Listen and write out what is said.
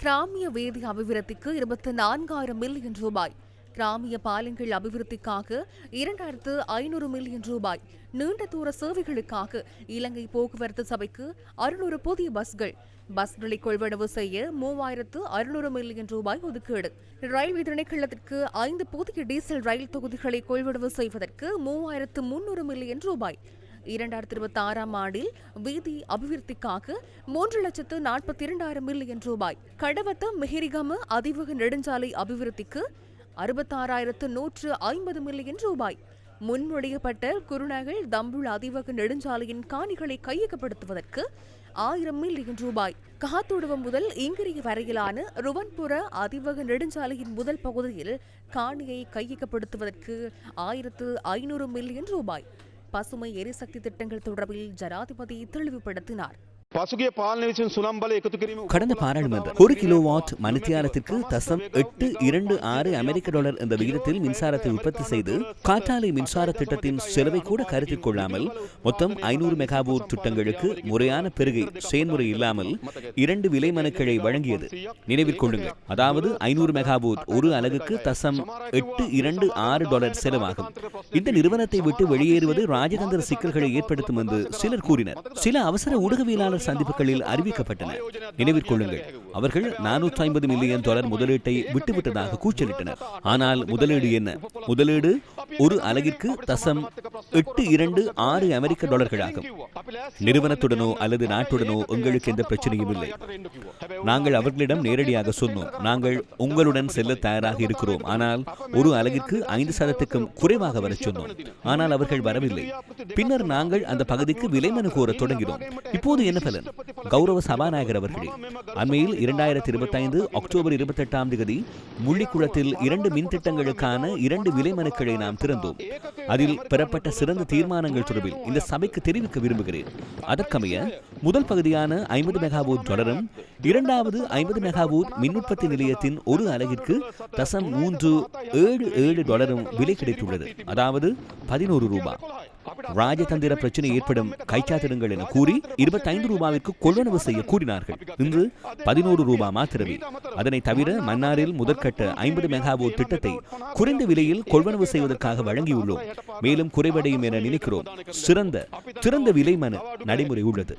கிராமிய வேதி அபிவிருத்திக்கு இருபத்தி நான்காயிரம் மில்லியன் ரூபாய். கிராமிய பாலங்கள் அபிவிருத்திக்காக இரண்டாயிரத்து ஐநூறு மில்லியன் ரூபாய். நீண்ட தூர சேவைகளுக்காக இலங்கை போக்குவரத்து சபைக்கு அறுநூறு புதிய பஸ்கள். பஸ்களை கொள்வனவு செய்ய மூவாயிரத்து அறுநூறு மில்லியன் ரூபாய் ஒதுக்கீடு. ரயில்வே திணைக்களத்திற்கு ஐந்து புதிய டீசல் ரயில் தொகுதிகளை கொள்வனவு செய்வதற்கு மூவாயிரத்து முன்னூறு மில்லியன் ரூபாய். இரண்டாயிரத்தி இருபத்தி ஆறாம் ஆண்டில் வீதி அபிவிருத்திக்காக மூன்று லட்சத்து நாற்பத்தி இரண்டாயிரம் மில்லியன் ரூபாய் கடவத்த மிஹிரிகம அதிவேக நெடுஞ்சாலை அபிவிருத்திக்கு அறுபத்தாறாயிரத்து நூற்று ஐம்பது மில்லியன் ரூபாய். முன்மொழியப்பட்ட குருநகல் தம்புள் அதிவக நெடுஞ்சாலையின் காணிகளை கையகப்படுத்துவதற்கு ஆயிரம் மில்லியன் ரூபாய். காத்துடுவம் முதல் இங்கிரிய வரையிலான ருவன்புற அதிவக நெடுஞ்சாலையின் முதல் பகுதியில் காணியை கையகப்படுத்துவதற்கு ஆயிரத்து ஐநூறு மில்லியன் ரூபாய். பசுமை எரிசக்தி திட்டங்கள் தொடர்பில் ஜனாதிபதி தெளிவுபடுத்தினார். පසුගේ පාලන විසින් සුනම් බල එකතු කිරීම கடந்த பாராளுமன்றம் ஒரு கிலோவாட் மணித்தியாலத்திற்கு தசம் எட்டு இரண்டு ஆறு அமெரிக்க டாலர் என்ற விகிதத்தில் மின்சாரத்தை உற்பத்தி செய்து காற்றாலை மின்சார திட்டத்தின் செலவை கூட கருத்தில் கொள்ளாமல் மொத்தம் ஐநூறு மெகாபூர் திட்டங்களுக்கு முறையான பெருகை செயல்முறை இல்லாமல் இரண்டு விலை மனுக்களை வழங்கியது நினைவில் கொள்ளுங்கள் அதாவது ஐநூறு மெகாபூர் ஒரு அலகுக்கு தசம் எட்டு இரண்டு ஆறு டாலர் செலவாகும் இந்த நிறுவனத்தை விட்டு வெளியேறுவது ராஜதந்திர சிக்கல்களை ஏற்படுத்தும் என்று சிலர் கூறினர் சில அவசர ஊடகவியலாளர் சந்திப்புகளில் அறிவிக்கப்பட்டன. நினைவில் கொள்ளுங்கள் அவர்கள் நானூற்றி ஐம்பது மில்லியன் டாலர் முதலீட்டை விட்டுவிட்டதாக கூச்சலிட்டனர். ஆனால் முதலீடு என்ன? முதலீடு ஒரு அலகிற்கு தசம் எட்டு இரண்டு ஆறு அமெரிக்க டாலர்களாகும். நிறுவனத்துடனோ அல்லது நாட்டுடனோ உங்களுக்கு எந்த பிரச்சனையும் இல்லை. நாங்கள் அவர்களிடம் நேரடியாக சொன்னோம் நாங்கள் உங்களுடன் செல்ல தயாராக இருக்கிறோம். ஆனால் ஒரு அலகிற்கு ஐந்து சதத்துக்கும் குறைவாக வர சொன்னோம். ஆனால் அவர்கள் வரவில்லை. பின்னர் நாங்கள் அந்த பகுதிக்கு விலை மனு கோர தொடங்கினோம். இப்போது என்ன பலன்? கௌரவ சபாநாயகர் அவர்களே அண்மையில் இரண்டாயிரத்தி இருபத்தி ஐந்து அக்டோபர் இருபத்தி எட்டாம் தேதி முள்ளிக்குளத்தில் இரண்டு மின் திட்டங்களுக்கான இரண்டு விலை மனுக்களை நாம் திறந்தோம். அதில் பெறப்பட்ட சிறந்த தீர்மானங்கள் தொடர்பில் இந்த சபைக்கு தெரிவிக்க விரும்புகிறேன். அதற்கமைய முதல் பகுதியான ஐம்பது மெகாவோட் தொடரும் இரண்டாவது ஐம்பது மெகாவோட் மின்னுற்பத்தி நிலையத்தின் ஒரு அலகிற்கு தசம் மூன்று ஏழு ஏழு டாலரும் விலை கிடைத்துள்ளது. அதாவது பதினோரு ரூபாய் ராஜதந்திர பிரச்சனை ஏற்படும் கைச்சாத்திடுங்கள் என கூறி இருபத்தைந்து ரூபாவிற்கு கொள்வனவு செய்ய கூறினார்கள். இன்று பதினோரு ரூபாய் மாத்திரமே. அதனை தவிர மன்னாரில் முதற்கட்ட ஐம்பது மெகாவோட் திட்டத்தை குறைந்த விலையில் கொள்வனவு செய்வதற்காக வழங்கியுள்ளோம். மேலும் குறைவடையும் என நினைக்கிறோம். சிறந்த சிறந்த விலை மனு நடைமுறை உள்ளது.